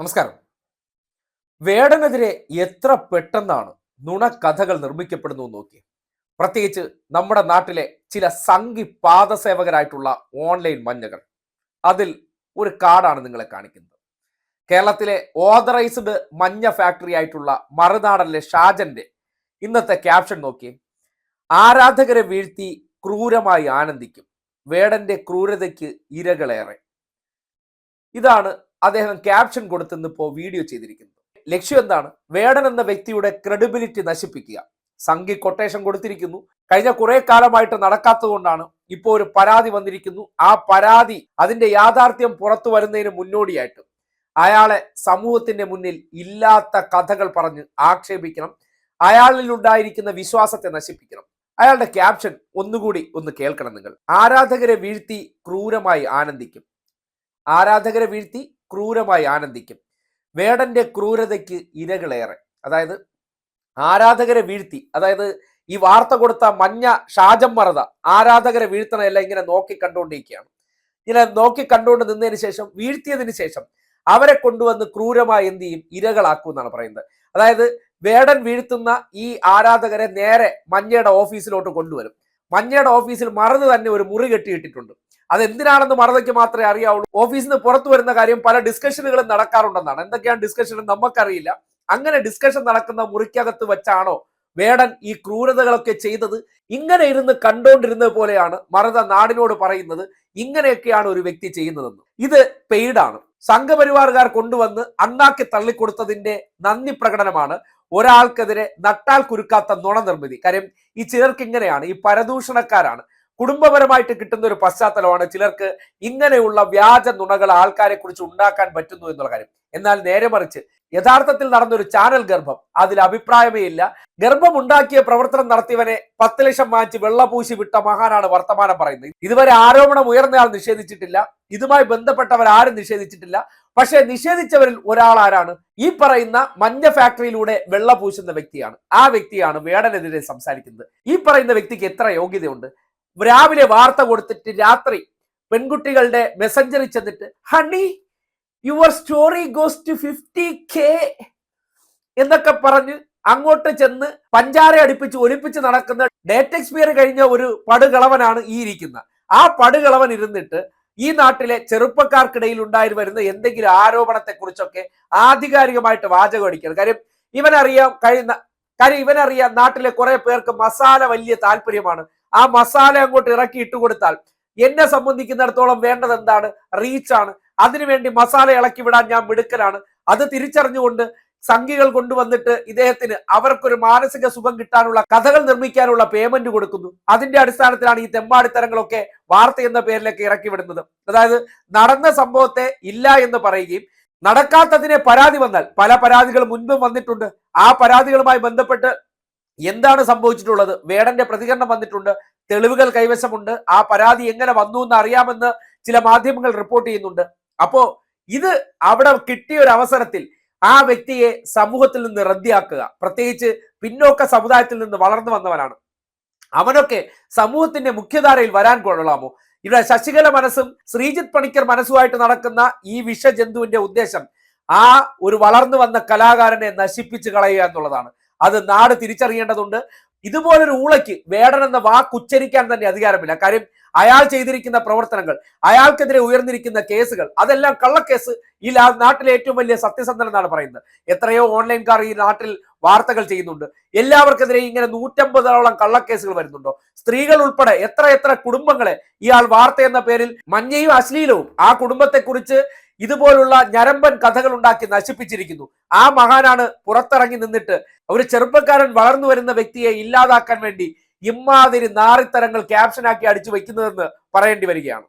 നമസ്കാരം. വേടനെതിരെ എത്ര പെട്ടെന്നാണ് നുണക്കഥകൾ നിർമ്മിക്കപ്പെടുന്നു നോക്കി പ്രത്യേകിച്ച് നമ്മുടെ നാട്ടിലെ ചില സംഘി പാദസേവകരായിട്ടുള്ള ഓൺലൈൻ മഞ്ഞകൾ. അതിൽ ഒരു കാർഡാണ് നിങ്ങളെ കാണിക്കുന്നത്. കേരളത്തിലെ ഓതറൈസ്ഡ് മഞ്ഞ ഫാക്ടറി ആയിട്ടുള്ള മറുനാടനിലെ ഷാജന്റെ ഇന്നത്തെ ക്യാപ്ഷൻ നോക്കി ആരാധകരെ വീഴ്ത്തി ക്രൂരമായി ആനന്ദിക്കും. വേടന്റെ ക്രൂരതയ്ക്ക് ഇരകളേറെ. ഇതാണ് അദ്ദേഹം ക്യാപ്ഷൻ കൊടുത്തെന്ന് ഇപ്പോൾ വീഡിയോ ചെയ്തിരിക്കുന്നത് ലക്ഷ്യം എന്താണ്? വേടൻ എന്ന വ്യക്തിയുടെ ക്രെഡിബിലിറ്റി നശിപ്പിക്കുക. സംഘി കൊട്ടേഷൻ കൊടുത്തിരിക്കുന്നു. കഴിഞ്ഞ കുറെ കാലമായിട്ട് നടക്കാത്തതുകൊണ്ടാണ് ഇപ്പോൾ ഒരു പരാതി വന്നിരിക്കുന്നു. ആ പരാതി അതിന്റെ യാഥാർത്ഥ്യം പുറത്തു വരുന്നതിന് മുന്നോടിയായിട്ട് അയാളെ സമൂഹത്തിന്റെ മുന്നിൽ ഇല്ലാത്ത കഥകൾ പറഞ്ഞ് ആക്ഷേപിക്കണം. അയാളിൽ ഉണ്ടായിരിക്കുന്ന വിശ്വാസത്തെ നശിപ്പിക്കണം. അയാളുടെ ക്യാപ്ഷൻ ഒന്നുകൂടി ഒന്ന് കേൾക്കണം നിങ്ങൾ. ആരാധകരെ വീഴ്ത്തി ക്രൂരമായി ആനന്ദിക്കും. ആരാധകരെ വീഴ്ത്തി ക്രൂരമായി ആനന്ദിക്കും. വേടന്റെ ക്രൂരതയ്ക്ക് ഇരകളേറെ. അതായത് ആരാധകരെ വീഴ്ത്തി. അതായത് ഈ വാർത്ത കൊടുത്ത മഞ്ഞ ഷാജം മറത ആരാധകരെ വീഴ്ത്തണമല്ല ഇങ്ങനെ നോക്കി കണ്ടുകൊണ്ടിരിക്കുകയാണ്. ഇങ്ങനെ നോക്കി കണ്ടുകൊണ്ട് നിന്നതിന് ശേഷം വീഴ്ത്തിയതിന് ശേഷം അവരെ കൊണ്ടുവന്ന് ക്രൂരമായി എന്ത് ചെയ്യും? ഇരകളാക്കും എന്നാണ് പറയുന്നത്. അതായത് വേടൻ വീഴ്ത്തുന്ന ഈ ആരാധകരെ നേരെ മഞ്ഞയുടെ ഓഫീസിലോട്ട് കൊണ്ടുവരും. മഞ്ഞയുടെ ഓഫീസിൽ മറന്ന് തന്നെ ഒരു മുറി കെട്ടിയിട്ടിട്ടുണ്ട്. അത് എന്തിനാണെന്ന് മറന്നയ്ക്ക് മാത്രമേ അറിയാവുള്ളൂ. ഓഫീസിൽ നിന്ന് പുറത്തു വരുന്ന കാര്യം പല ഡിസ്കഷനുകളും നടക്കാറുണ്ടെന്നാണ്. എന്തൊക്കെയാണ് ഡിസ്കഷൻ നമുക്കറിയില്ല. അങ്ങനെ ഡിസ്കഷൻ നടക്കുന്ന മുറിക്കകത്ത് വെച്ചാണോ വേടൻ ഈ ക്രൂരതകളൊക്കെ ചെയ്തത്? ഇങ്ങനെ ഇരുന്ന് കണ്ടോണ്ടിരുന്നത് പോലെയാണ് മറത നാടിനോട് പറയുന്നത്. ഇങ്ങനെയൊക്കെയാണ് ഒരു വ്യക്തി ചെയ്യുന്നതെന്ന്. ഇത് പെയ്ഡാണ് സംഘപരിവാറുകാർ കൊണ്ടുവന്ന് അണ്ണാക്കി തള്ളിക്കൊടുത്തതിന്റെ നന്ദി പ്രകടനമാണ് ഒരാൾക്കെതിരെ നട്ടാൽ കുരുക്കാത്ത നുണ നിർമ്മിതി കാര്യം ഈ ചിലർക്ക് ഇങ്ങനെയാണ് ഈ പരദൂഷണക്കാരാണ്. കുടുംബപരമായിട്ട് കിട്ടുന്ന ഒരു പശ്ചാത്തലമാണ് ചിലർക്ക് ഇങ്ങനെയുള്ള വ്യാജ നുണകൾ ആൾക്കാരെ കുറിച്ച് ഉണ്ടാക്കാൻ പറ്റുന്നു എന്നുള്ള കാര്യം. എന്നാൽ നേരെ മറിച്ച് യഥാർത്ഥത്തിൽ നടന്നൊരു ചാനൽ ഗർഭം അതിൽ അഭിപ്രായമേ ഇല്ല. ഗർഭം ഉണ്ടാക്കിയ പ്രവർത്തനം നടത്തിയവനെ പത്ത് ലക്ഷം വാങ്ങിച്ച് വെള്ളപൂശി വിട്ട മഹാനാണ് വർത്തമാനം പറയുന്നത്. ഇതുവരെ ആരോപണം ഉയർന്നയാൾ നിഷേധിച്ചിട്ടില്ല. ഇതുമായി ബന്ധപ്പെട്ടവർ ആരും നിഷേധിച്ചിട്ടില്ല. പക്ഷേ നിഷേധിച്ചവരിൽ ഒരാൾ ആരാണ്? ഈ പറയുന്ന മഞ്ഞ ഫാക്ടറിയിലൂടെ വെള്ള പൂശുന്ന വ്യക്തിയാണ്. ആ വ്യക്തിയാണ് വേടനെതിരെ സംസാരിക്കുന്നത്. ഈ പറയുന്ന വ്യക്തിക്ക് എത്ര യോഗ്യതയുണ്ട്? രാവിലെ വാർത്ത കൊടുത്തിട്ട് രാത്രി പെൺകുട്ടികളുടെ മെസ്സഞ്ചറിൽ ചെന്നിട്ട് honey your story goes to fifty K എന്നൊക്കെ പറഞ്ഞ് അങ്ങോട്ട് ചെന്ന് പഞ്ചാര അടുപ്പിച്ച് ഒലിപ്പിച്ച് നടക്കുന്ന ഡേറ്റ് എക്സ്പയർ കഴിഞ്ഞ ഒരു പടുകളവനാണ് ഈ ഇരിക്കുന്ന ആ പടുകളവൻ ഇരുന്നിട്ട് ഈ നാട്ടിലെ ചെറുപ്പക്കാർക്കിടയിൽ ഉണ്ടായി വരുന്ന എന്തെങ്കിലും ആരോപണത്തെ കുറിച്ചൊക്കെ ആധികാരികമായിട്ട് വാചകം അടിക്കണം. കാര്യം ഇവനറിയാം കഴിയുന്ന കാര്യം ഇവനറിയാം നാട്ടിലെ കുറെ പേർക്ക് മസാല വലിയ താല്പര്യമാണ്. ആ മസാല അങ്ങോട്ട് ഇറക്കി ഇട്ട് കൊടുത്താൽ എന്നെ സംബന്ധിക്കുന്നിടത്തോളം വേണ്ടത് എന്താണ്? റീച്ചാണ് അതിനുവേണ്ടി മസാല ഇളക്കി വിടാൻ ഞാൻ മിടുക്കലാണ് അത് തിരിച്ചറിഞ്ഞുകൊണ്ട് സംഖ്യകൾ കൊണ്ടുവന്നിട്ട് ഇദ്ദേഹത്തിന് അവർക്കൊരു മാനസിക സുഖം കിട്ടാനുള്ള കഥകൾ നിർമ്മിക്കാനുള്ള പേയ്മെന്റ് കൊടുക്കുന്നു. അതിന്റെ അടിസ്ഥാനത്തിലാണ് ഈ തെമ്മാടിത്തരങ്ങളൊക്കെ വാർത്ത എന്ന പേരിലേക്ക് ഇറക്കി വിടുന്നത്. അതായത് നടന്ന സംഭവത്തെ ഇല്ല എന്ന് പറയുകയും നടക്കാത്തതിനെ പരാതി വന്നാൽ പല പരാതികൾ മുൻപും വന്നിട്ടുണ്ട്. ആ പരാതികളുമായി ബന്ധപ്പെട്ട് എന്താണ് സംഭവിച്ചിട്ടുള്ളത്? വേടന്റെ പ്രതികരണം വന്നിട്ടുണ്ട്. തെളിവുകൾ കൈവശമുണ്ട്. ആ പരാതി എങ്ങനെ വന്നു എന്ന് അറിയാമെന്ന് ചില മാധ്യമങ്ങൾ റിപ്പോർട്ട് ചെയ്യുന്നുണ്ട്. അപ്പോ ഇത് അവിടെ കിട്ടിയ ഒരു അവസരത്തിൽ ആ വ്യക്തിയെ സമൂഹത്തിൽ നിന്ന് റദ്ദിയാക്കുക പ്രത്യേകിച്ച് പിന്നോക്ക സമുദായത്തിൽ നിന്ന് വളർന്നു വന്നവനാണ്. അവനൊക്കെ സമൂഹത്തിന്റെ മുഖ്യധാരയിൽ വരാൻ കൊള്ളാമോ? ഇവിടെ ശശികല മനസ്സും ശ്രീജിത്ത് പണിക്കർ മനസ്സുമായിട്ട് നടക്കുന്ന ഈ വിഷജന്തുവിന്റെ ഉദ്ദേശം ആ ഒരു വളർന്നു വന്ന കലാകാരനെ നശിപ്പിച്ചു കളയുക എന്നുള്ളതാണ്. അത് നാട് തിരിച്ചറിയേണ്ടതുണ്ട്. ഇതുപോലൊരു ഊളയ്ക്ക് വേടൻ എന്ന വാക്ക് ഉച്ചരിക്കാൻ തന്നെ അധികാരമില്ല. കാര്യം അയാൾ ചെയ്തിരിക്കുന്ന പ്രവർത്തനങ്ങൾ അയാൾക്കെതിരെ ഉയർന്നിരിക്കുന്ന കേസുകൾ അതെല്ലാം കള്ളക്കേസ്. ഈ നാട്ടിലെ ഏറ്റവും വലിയ സത്യസന്ധൻ എന്നാണ് പറയുന്നത്. എത്രയോ ഓൺലൈൻകാർ ഈ നാട്ടിൽ വാർത്തകൾ ചെയ്യുന്നുണ്ട്. എല്ലാവർക്കെതിരെ ഇങ്ങനെ നൂറ്റമ്പതോളം കള്ളക്കേസുകൾ വരുന്നുണ്ടോ? സ്ത്രീകൾ ഉൾപ്പെടെ എത്ര എത്ര കുടുംബങ്ങളെ ഇയാൾ വാർത്ത എന്ന പേരിൽ മഞ്ഞയും അശ്ലീലവും ആ കുടുംബത്തെക്കുറിച്ച് ഇതുപോലുള്ള ഞരമ്പൻ കഥകൾ ഉണ്ടാക്കി നശിപ്പിച്ചിരിക്കുന്നു. ആ മഹാനാണ് പുറത്തിറങ്ങി നിന്നിട്ട് ഒരു ചെറുപ്പക്കാരൻ വളർന്നു വരുന്ന വ്യക്തിയെ ഇല്ലാതാക്കാൻ വേണ്ടി ഇമ്മാതിരി നാറിത്തരങ്ങൾ ക്യാപ്ഷനാക്കി അടിച്ചു വെക്കുന്നതെന്ന് പറയേണ്ടി വരികയാണ്.